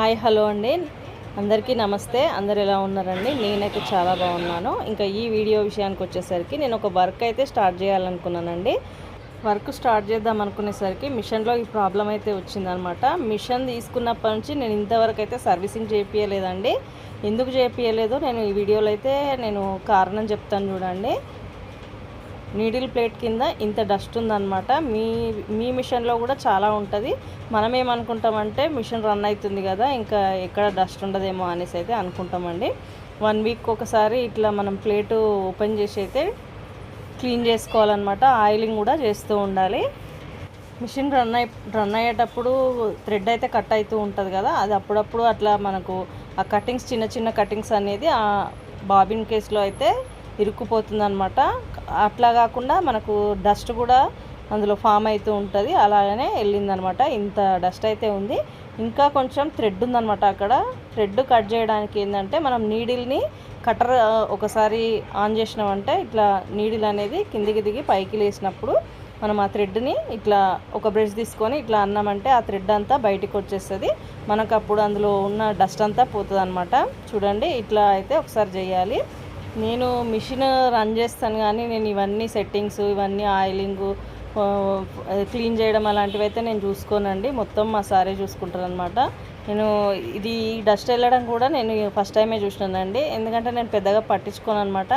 Hi hello అండి. అందరికీ నమస్తే. అందరు ఎలా ఉన్నారండి? నేనైతే చాలా బాగున్నాను. ఇంకా ఈ వీడియో విషయానికి వచ్చేసరికి నేను ఒక వర్క్ అయితే స్టార్ట్ చేయాలనుకున్నానండి. వర్క్ స్టార్ట్ చేద్దాం అనుకునేసరికి మిషన్లో ఈ ప్రాబ్లం అయితే వచ్చిందనమాట. మిషన్ తీసుకున్నప్పటి నుంచి నేను ఇంతవరకు అయితే సర్వీసింగ్ చేపించలేదండి ఎందుకు చేపించలేదో నేను ఈ వీడియోలో అయితే నేను కారణం చెప్తాను చూడండి. నీడిల్ ప్లేట్ కింద ఇంత డస్ట్ ఉందన్నమాట. మీ మీ మిషన్లో కూడా చాలా ఉంటుంది. మనం ఏమనుకుంటామంటే మిషన్ రన్ అవుతుంది కదా ఇంకా ఎక్కడ డస్ట్ ఉండదేమో అనేసి అయితే అనుకుంటామండి. వన్ వీక్ ఒకసారి ఇట్లా మనం ప్లేటు ఓపెన్ చేసి అయితే క్లీన్ చేసుకోవాలన్నమాట. ఆయిలింగ్ కూడా చేస్తూ ఉండాలి. మిషన్ రన్ అయి రన్ అయ్యేటప్పుడు థ్రెడ్ అయితే కట్ అవుతూ ఉంటుంది కదా అది అప్పుడప్పుడు అట్లా మనకు ఆ కటింగ్స్ చిన్న చిన్న కటింగ్స్ అనేది ఆ బాబిన్ కేస్లో అయితే ఇరుక్కుపోతుంది అనమాట అట్లా కాకుండా మనకు డస్ట్ కూడా అందులో ఫామ్ అవుతూ ఉంటుంది. అలాగనే వెళ్ళిందనమాట ఇంత డస్ట్ అయితే ఉంది. ఇంకా కొంచెం థ్రెడ్ ఉందనమాట అక్కడ. థ్రెడ్ కట్ చేయడానికి ఏంటంటే మనం నీడిల్ని కటర్ ఒకసారి ఆన్ చేసినామంటే ఇట్లా నీడిల్ అనేది కిందికి దిగి పైకి లేసినప్పుడు మనం ఆ థ్రెడ్ని ఇట్లా ఒక బ్రష్ తీసుకొని ఇట్లా అన్నామంటే ఆ థ్రెడ్ అంతా బయటికి వచ్చేస్తుంది. మనకు అప్పుడు అందులో ఉన్న డస్ట్ అంతా పోతుంది అనమాట చూడండి ఇట్లా అయితే ఒకసారి చేయాలి. నేను మిషన్ రన్ చేస్తాను కానీ నేను ఇవన్నీ సెట్టింగ్స్ ఇవన్నీ ఆయిలింగ్ క్లీన్ చేయడం అలాంటివి అయితే నేను చూసుకోనండి. మొత్తం మా సారే చూసుకుంటారు అనమాట నేను ఇది డస్ట్ వెళ్ళడం కూడా నేను ఫస్ట్ టైమే చూసినానండి. ఎందుకంటే నేను పెద్దగా పట్టించుకోను అనమాట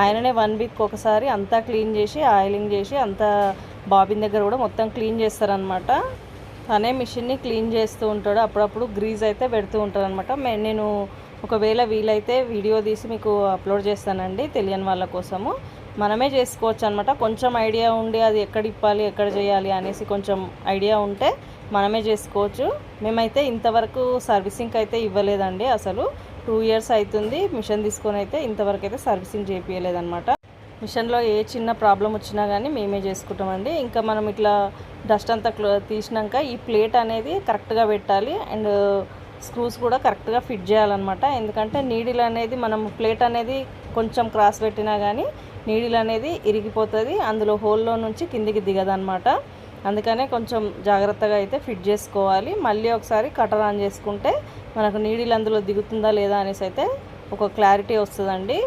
ఆయననే వన్ వీక్ ఒకసారి అంతా క్లీన్ చేసి ఆయిలింగ్ చేసి అంతా బాబిన్ దగ్గర కూడా మొత్తం క్లీన్ చేస్తారనమాట తనే మిషన్ని క్లీన్ చేస్తూ ఉంటాడు. అప్పుడప్పుడు గ్రీజ్ అయితే పెడుతూ ఉంటాడు అనమాట నేను ఒకవేళ వీలైతే వీడియో తీసి మీకు అప్లోడ్ చేస్తానండి తెలియని వాళ్ళ కోసము. మనమే చేసుకోవచ్చు అనమాట కొంచెం ఐడియా ఉండి అది ఎక్కడ ఇప్పాలి ఎక్కడ చేయాలి అనేసి కొంచెం ఐడియా ఉంటే మనమే చేసుకోవచ్చు. మేమైతే ఇంతవరకు సర్వీసింగ్ అయితే ఇవ్వలేదండి అసలు. టూ ఇయర్స్ అవుతుంది మిషన్ తీసుకొని అయితే ఇంతవరకు అయితే సర్వీసింగ్ చేయించలేదన్నమాట మిషన్లో ఏ చిన్న ప్రాబ్లం వచ్చినా కానీ మేమే చేసుకుంటామండి. ఇంకా మనం ఇట్లా డస్ట్ అంతా తీసినాక ఈ ప్లేట్ అనేది కరెక్ట్గా పెట్టాలి. అండ్ స్క్రూస్ కూడా కరెక్ట్గా ఫిట్ చేయాలన్నమాట. ఎందుకంటే నీడిల్ అనేది మనం ప్లేట్ అనేది కొంచెం క్రాస్ పెట్టినా కానీ నీడిల్ అనేది ఇరిగిపోతుంది అందులో హోల్లో నుంచి కిందికి దిగదనమాట అందుకనే కొంచెం జాగ్రత్తగా అయితే ఫిట్ చేసుకోవాలి. మళ్ళీ ఒకసారి కటర్ ఆన్ చేసుకుంటే మనకు నీడిల్ అందులో దిగుతుందా లేదా అనేసి అయితే ఒక క్లారిటీ వస్తుందండి.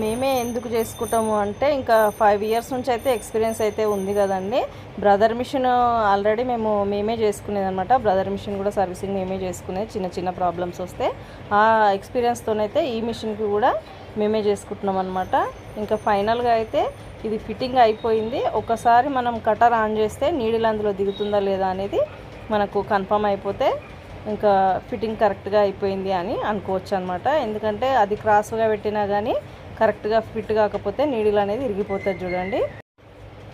మేమే ఎందుకు చేసుకుంటాము అంటే ఇంకా ఫైవ్ ఇయర్స్ నుంచి అయితే ఎక్స్పీరియన్స్ అయితే ఉంది కదండి. బ్రదర్ మిషన్ ఆల్రెడీ మేము మేమే చేసుకునేది అనమాట బ్రదర్ మిషన్ కూడా సర్వీసింగ్ మేమే చేసుకునేది చిన్న చిన్న ప్రాబ్లమ్స్ వస్తే ఆ ఎక్స్పీరియన్స్తోనైతే ఈ మిషన్కి కూడా మేమే చేసుకుంటున్నాం అనమాట ఇంకా ఫైనల్గా అయితే ఇది ఫిట్టింగ్ అయిపోయింది. ఒకసారి మనం కటర్ ఆన్ చేస్తే నీడిలు అందులో దిగుతుందా లేదా అనేది మనకు కన్ఫర్మ్ అయిపోతే ఇంకా ఫిట్టింగ్ కరెక్ట్గా అయిపోయింది అని అనుకోవచ్చు అనమాట ఎందుకంటే అది క్రాస్గా పెట్టినా కానీ కరెక్ట్గా ఫిట్ కాకపోతే నీడిల్ అనేది ఇరిగిపోతుంది చూడండి.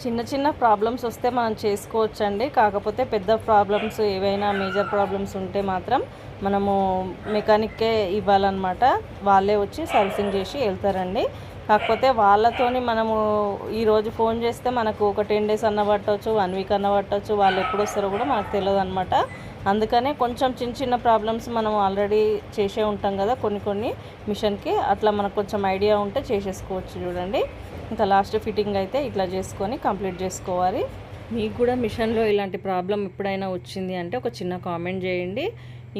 చిన్న చిన్న ప్రాబ్లమ్స్ వస్తే మనం చేసుకోవచ్చండి. కాకపోతే పెద్ద ప్రాబ్లమ్స్ ఏవైనా మేజర్ ప్రాబ్లమ్స్ ఉంటే మాత్రం మనము మెకానిక్కే ఇవ్వాలన్నమాట. వాళ్ళే వచ్చి సర్వీసింగ్ చేసి వెళ్తారండి. కాకపోతే వాళ్ళతోని మనము ఈరోజు ఫోన్ చేస్తే మనకు ఒక టెన్ డేస్ అన్న పట్టవచ్చు వన్ వీక్ అన్న పట్టవచ్చు వాళ్ళు ఎప్పుడు వస్తారో కూడా మనకు తెలియదు అనమాట అందుకనే కొంచెం చిన్న చిన్న ప్రాబ్లమ్స్ మనం ఆల్రెడీ చేసే ఉంటాం కదా కొన్ని కొన్ని మిషన్కి అట్లా మనకు కొంచెం ఐడియా ఉంటే చేసేసుకోవచ్చు చూడండి. ఇంకా లాస్ట్ ఫిట్టింగ్ అయితే ఇట్లా చేసుకొని కంప్లీట్ చేసుకోవాలి. మీకు కూడా మిషన్లో ఇలాంటి ప్రాబ్లం ఎప్పుడైనా వచ్చింది అంటే ఒక చిన్న కామెంట్ చేయండి.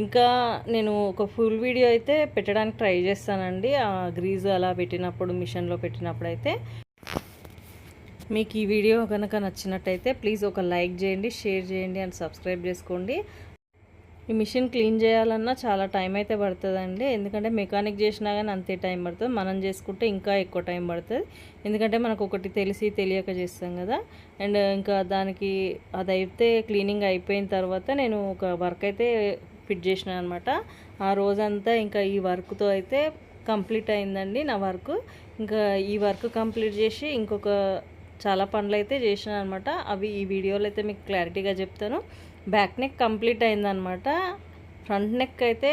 ఇంకా నేను ఒక ఫుల్ వీడియో అయితే పెట్టడానికి ట్రై చేస్తానండి. ఆ గ్రీజ్ అలా పెట్టినప్పుడు మిషన్లో పెట్టినప్పుడు అయితే. మీకు ఈ వీడియో కనుక నచ్చినట్టయితే ప్లీజ్ ఒక లైక్ చేయండి షేర్ చేయండి అండ్ సబ్స్క్రైబ్ చేసుకోండి. ఈ మిషన్ క్లీన్ చేయాలన్నా చాలా టైం అయితే పడుతుందండి. ఎందుకంటే మెకానిక్ చేసినా కానీ అంతే టైం పడుతుంది. మనం చేసుకుంటే ఇంకా ఎక్కువ టైం పడుతుంది. ఎందుకంటే మనకు ఒకటి తెలిసి తెలియక చేస్తాం కదా. అండ్ ఇంకా దానికి అది అయితే క్లీనింగ్ అయిపోయిన తర్వాత నేను ఒక వర్క్ అయితే ఫిట్ చేసిన అనమాట. ఆ రోజంతా ఇంకా ఈ వర్క్తో అయితే కంప్లీట్ అయిందండి నా వర్క్. ఇంకా ఈ వర్క్ కంప్లీట్ చేసి ఇంకొక చాలా పనులు అయితే చేసిన అనమాట. అవి ఈ వీడియోలో అయితే మీకు క్లారిటీగా చెప్తాను. బ్యాక్ నెక్ కంప్లీట్ అయిందనమాట. ఫ్రంట్ నెక్ అయితే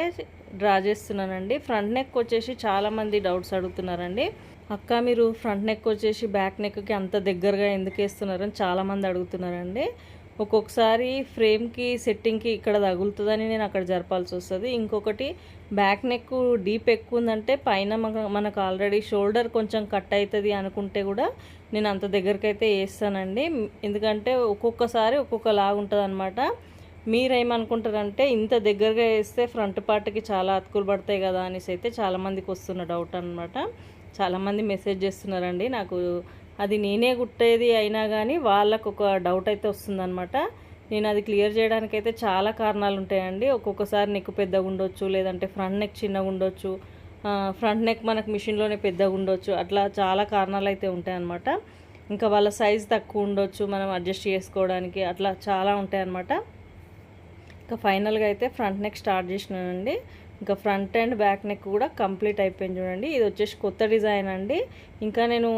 డ్రా చేస్తున్నానండి. ఫ్రంట్ నెక్ వచ్చేసి చాలామంది డౌట్స్ అడుగుతున్నారండి. అక్క మీరు ఫ్రంట్ నెక్ వచ్చేసి బ్యాక్ నెక్కి అంత దగ్గరగా ఎందుకు వేస్తున్నారని చాలామంది అడుగుతున్నారండి. ఒక్కొక్కసారి ఫ్రేమ్కి సెట్టింగ్కి ఇక్కడ తగులుతుందని నేను అక్కడ జరపాల్సి వస్తుంది. ఇంకొకటి బ్యాక్ నెక్ డీప్ ఎక్కువ ఉందంటే పైన మనకు ఆల్రెడీ షోల్డర్ కొంచెం కట్ అవుతుంది అనుకుంటే కూడా నేను అంత దగ్గరకైతే వేస్తానండి ఎందుకంటే ఒక్కొక్కసారి ఒక్కొక్క లాగా ఉంటుంది అనమాట మీరేమనుకుంటారంటే ఇంత దగ్గరగా వేస్తే ఫ్రంట్ పార్ట్కి చాలా అతుకులు పడతాయి కదా అనేసి అయితే చాలామందికి వస్తున్న డౌట్ అనమాట చాలామంది మెసేజ్ చేస్తున్నారండి నాకు అది నేనే కుట్టేది అయినా కానీ వాళ్ళకు ఒక డౌట్ అయితే వస్తుందన్నమాట. నేను అది క్లియర్ చేయడానికి అయితే చాలా కారణాలు ఉంటాయండి. ఒక్కొక్కసారి నెక్ పెద్దగా ఉండొచ్చు లేదంటే ఫ్రంట్ నెక్ చిన్నగా ఉండొచ్చు ఫ్రంట్ నెక్ మనకు మిషన్లోనే పెద్దగా ఉండొచ్చు అట్లా చాలా కారణాలు అయితే ఉంటాయన్నమాట. ఇంకా వాళ్ళ సైజ్ తక్కువ ఉండొచ్చు మనం అడ్జస్ట్ చేసుకోవడానికి అట్లా చాలా ఉంటాయన్నమాట. ఇంకా ఫైనల్గా అయితే ఫ్రంట్ నెక్ స్టార్ట్ చేసినానండి. ఇంకా ఫ్రంట్ అండ్ బ్యాక్ నెక్ కూడా కంప్లీట్ అయిపోయింది చూడండి. ఇది వచ్చేసి కొత్త డిజైన్ అండి. ఇంకా నేను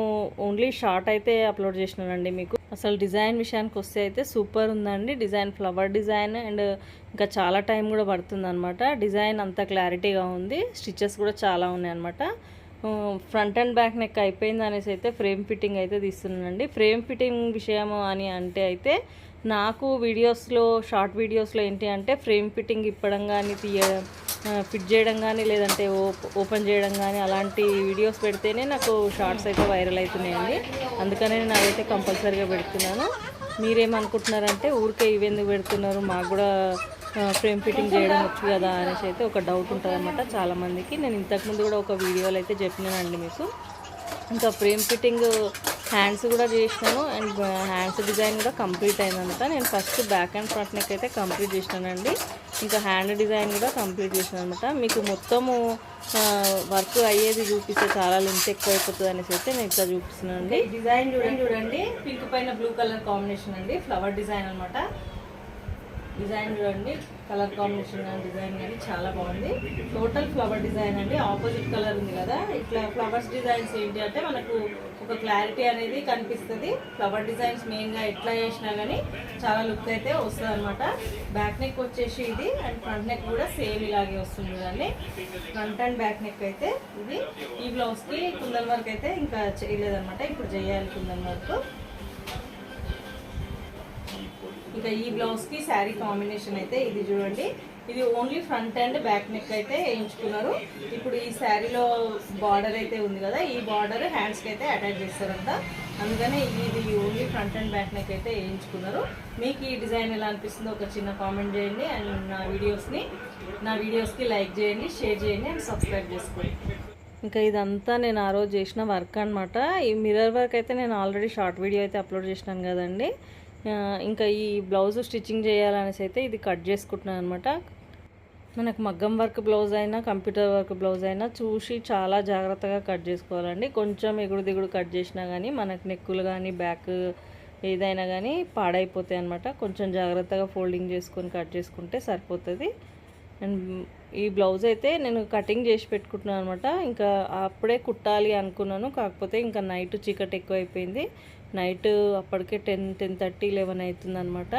ఓన్లీ షార్ట్ అయితే అప్లోడ్ చేసినానండి మీకు. అసలు డిజైన్ విషయానికి వస్తే అయితే సూపర్ ఉందండి. డిజైన్ ఫ్లవర్ డిజైన్ అండ్ ఇంకా చాలా టైం కూడా పడుతుంది అనమాట డిజైన్ అంత క్లారిటీగా ఉంది. స్టిచెస్ కూడా చాలా ఉన్నాయి అనమాట ఫ్రంట్ అండ్ బ్యాక్ నెక్ అయిపోయింది అనేసి అయితే ఫ్రేమ్ ఫిట్టింగ్ అయితే తీస్తున్నానండి. ఫ్రేమ్ ఫిట్టింగ్ విషయం అని అంటే అయితే నాకు వీడియోస్లో షార్ట్ వీడియోస్లో ఏంటి అంటే ఫ్రేమ్ ఫిట్టింగ్ ఇప్పడం కానీ తీయడం ఫిట్ చేయడం కానీ లేదంటే ఓపెన్ చేయడం కానీ అలాంటి వీడియోస్ పెడితేనే నాకు షార్ట్స్ అయితే వైరల్ అవుతున్నాయండి అందుకనే నేను అవైతే కంపల్సరీగా పెడుతున్నాను. మీరేమనుకుంటున్నారంటే ఊరికే ఇవెందుకు పెడుతున్నారు? మాకు కూడా ఫ్రేమ్ ఫిట్టింగ్ చేయడం వచ్చు కదా అనేసి అయితే ఒక డౌట్ ఉంటుంది అనమాట చాలామందికి. నేను ఇంతకుముందు కూడా ఒక వీడియోలో అయితే చెప్పినానండి మీకు. ఇంకా ఫ్రేమ్ ఫిట్టింగ్ హ్యాండ్స్ కూడా చేసినాను. అండ్ హ్యాండ్స్ డిజైన్ కూడా కంప్లీట్ అయిందనమాట నేను first back and front neck అయితే కంప్లీట్ చేసినానండి. ఇంకా హ్యాండ్ డిజైన్ కూడా కంప్లీట్ చేసినాను అనమాట మీకు మొత్తము వర్క్ అయ్యేది చూపిస్తే చాలా లెంత్ ఎక్కువ అయిపోతుంది అనేసి అయితే నేను ఇట్లా చూపిస్తున్నానండి. డిజైన్ చూడండి చూడండి. పింక్ పైన బ్లూ కలర్ కాంబినేషన్ అండి. ఫ్లవర్ డిజైన్ అనమాట డిజైన్ చూడండి. కలర్ కాంబినేషన్ కానీ డిజైన్ కానీ చాలా బాగుంది. టోటల్ ఫ్లవర్ డిజైన్ అండి. ఆపోజిట్ కలర్ ఉంది కదా. ఇట్లా ఫ్లవర్స్ డిజైన్స్ ఏంటి అంటే మనకు ఒక క్లారిటీ అనేది కనిపిస్తుంది. ఫ్లవర్ డిజైన్స్ మెయిన్గా ఎట్లా చేసినా కానీ చాలా లుక్ అయితే వస్తుంది అనమాట బ్యాక్ నెక్ వచ్చేసి ఇది అండ్ ఫ్రంట్ నెక్ కూడా సేమ్ ఇలాగే వస్తుంది కదండి. ఫ్రంట్ అండ్ బ్యాక్ నెక్ అయితే ఇది. ఈ బ్లౌజ్కి కుందన్ వర్క్ అయితే ఇంకా చేయలేదన్నమాట. ఇప్పుడు చేయాలి కుందన్ వర్క్. ఇంకా ఈ బ్లౌజ్కి శారీ కాంబినేషన్ అయితే ఇది చూడండి. ఇది only front and back neck అయితే వేయించుకున్నారు. ఇప్పుడు ఈ శారీలో బార్డర్ అయితే ఉంది కదా ఈ బార్డర్ హ్యాండ్స్కి అయితే అటాచ్ చేస్తారంట. అందుకనే ఇది only front and back neck అయితే వేయించుకున్నారు. మీకు ఈ డిజైన్ ఎలా అనిపిస్తుందో ఒక చిన్న కామెంట్ చేయండి అండ్ నా వీడియోస్ని నా వీడియోస్కి లైక్ చేయండి షేర్ చేయండి అండ్ సబ్స్క్రైబ్ చేసుకోండి. ఇంకా ఇదంతా నేను ఆ రోజు చేసిన వర్క్ అనమాట ఈ మిర్రర్ వర్క్ అయితే నేను ఆల్రెడీ షార్ట్ వీడియో అయితే అప్లోడ్ చేసినాను కదండి. ఇంకా ఈ బ్లౌజ్ స్టిచ్చింగ్ చేయాలనేసి అయితే ఇది కట్ చేసుకుంటున్నాను అనమాట మనకు మగ్గం వర్క్ బ్లౌజ్ అయినా కంప్యూటర్ వర్క్ బ్లౌజ్ అయినా చూసి చాలా జాగ్రత్తగా కట్ చేసుకోవాలండి. కొంచెం ఎగుడు దిగుడు కట్ చేసినా కానీ మనకు నెక్కులు కానీ బ్యాక్ ఏదైనా కానీ పాడైపోతాయి అనమాట కొంచెం జాగ్రత్తగా ఫోల్డింగ్ చేసుకొని కట్ చేసుకుంటే సరిపోతుంది. అండ్ ఈ బ్లౌజ్ అయితే నేను కటింగ్ చేసి పెట్టుకుంటున్నాను అనమాట ఇంకా అప్పుడే కుట్టాలి అనుకున్నాను. కాకపోతే ఇంకా నైట్ చీకటి ఎక్కువ అయిపోయింది నైట్ అప్పటికే టెన్ టెన్ థర్టీ లెవెన్ అవుతుంది అనమాట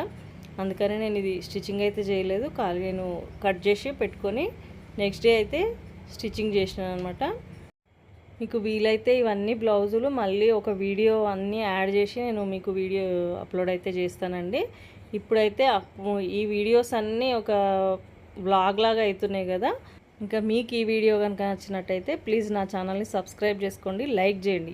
అందుకనే నేను ఇది స్టిచ్చింగ్ అయితే చేయలేదు. కాలు నేను కట్ చేసి పెట్టుకొని నెక్స్ట్ డే అయితే స్టిచ్చింగ్ చేసినాను అనమాట మీకు వీలైతే ఇవన్నీ బ్లౌజులు మళ్ళీ ఒక వీడియో అన్నీ యాడ్ చేసి నేను మీకు వీడియో అప్లోడ్ అయితే చేస్తానండి. ఇప్పుడైతే ఈ వీడియోస్ అన్నీ ఒక బ్లాగ్ లాగా అవుతున్నాయి కదా. ఇంకా మీకు ఈ వీడియో కనుక నచ్చినట్టయితే ప్లీజ్ నా ఛానల్ని సబ్స్క్రైబ్ చేసుకోండి లైక్ చేయండి.